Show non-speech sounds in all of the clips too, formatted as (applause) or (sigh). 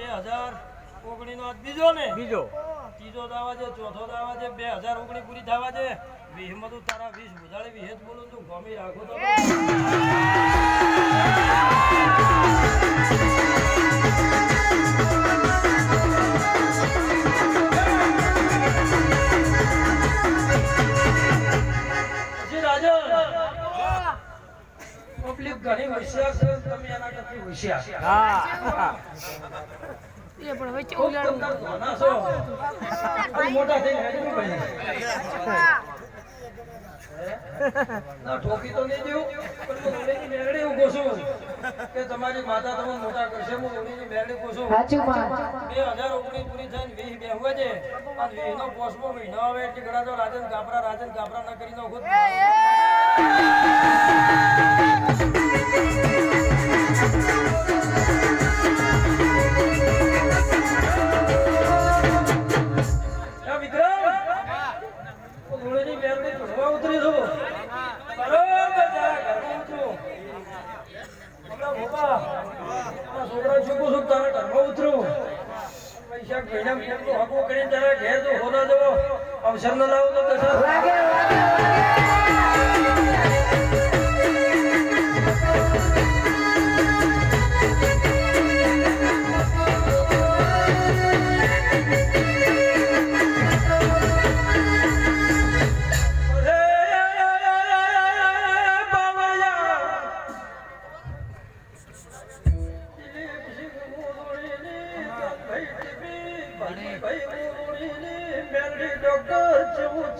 બે હજાર બીજો ને? બીજો. ત્રીજો દાવા છે ચોથો દાવા છે બે હજાર ઓગણીસ પૂરી થવા છે. વીસમાં તું તારા વીસ બુધાડી વીસ બોલું તું ગમી રાખો તો. પબ્લિક ઘણી હોશિયાર છે. તમારી માતા તમને મોટા કરશે હું ઓળીની મેરડી છું બે હજાર ઓગણીસ પૂરી થઈને વીસ બેહું છે. પોસ્ટમાં મહિનો આવે એટલે ઘણા રાજન કાપરા રાજન કાપરા ના કરી નાખો હું બેન તો ચૂંટવા ઉતરી છું બરોબર જરા ઘરમાં ઉતરું. હમણાં ભોપા છોકરા છોકું છું તારા ઘરમાં ઉતરું. પૈસા મહિના મહિના હકો કરીને જરા ઘેર તો હોના જવો. અવસર ન લાવો તો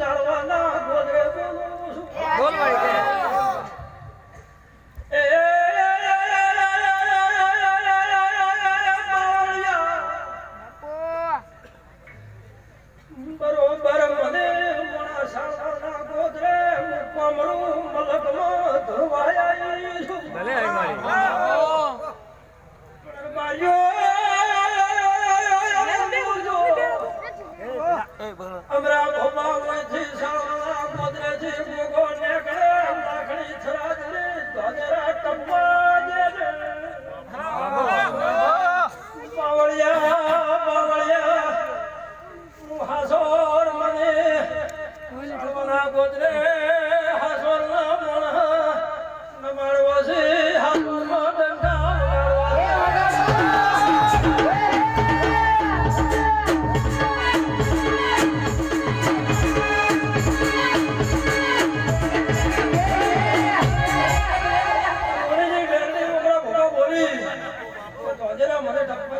દશા બોલ ભાઈ કે બરોબર મને મોણા સાળના ગોદરે કમરું મલકમાં ધોવાયા છું ભલે આવી મારી અમરા ગોદરે હાસોરના મોણા નમાડવો છે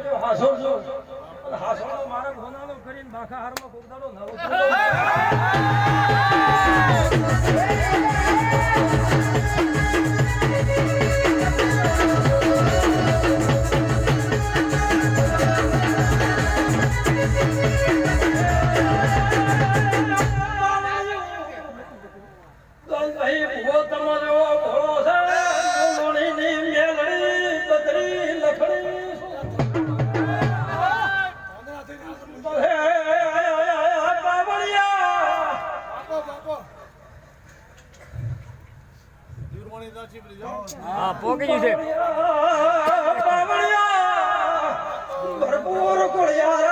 જો હાસો છો. હાસો મારા ઘોનાનો કરીને બાખા હારમાં કોક નવો ભાઈ ભૂવો તમારો ભોળો છે. મોણીની મેલડી બદરી લખણી હા પોકી ગયું છે. ભરપૂર કોળિયારી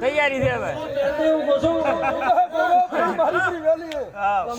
તૈયારી છે હવે. (laughs)